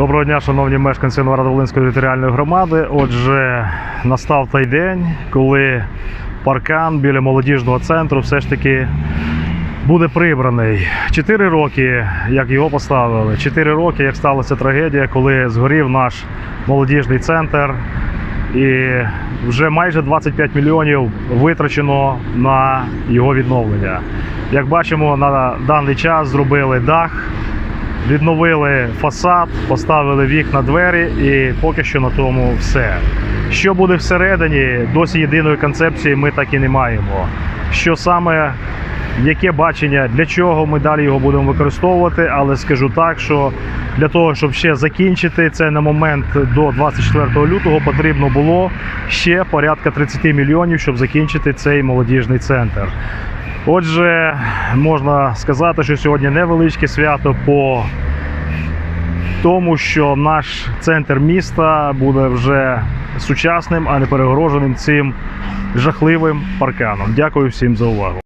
Доброго дня, шановні мешканці Новоград-Волинської територіальної громади. Отже, настав той день, коли паркан біля молодіжного центру все ж таки буде прибраний. Чотири роки, як його поставили, чотири роки, як сталася трагедія, коли згорів наш молодіжний центр. І вже майже 25 мільйонів витрачено на його відновлення. Як бачимо, на даний час зробили дах, відновили фасад, поставили вікна, двері, і поки що на тому все. Що буде всередині, досі єдиної концепції ми так і не маємо. Що саме, яке бачення, для чого ми далі його будемо використовувати, але скажу так, що для того, щоб ще закінчити це на момент до 24 лютого, потрібно було ще порядка 30 мільйонів, щоб закінчити цей молодіжний центр. Отже, можна сказати, що сьогодні невеличке свято по тому, що наш центр міста буде вже сучасним, а не перегороженим цим жахливим парканом. Дякую всім за увагу.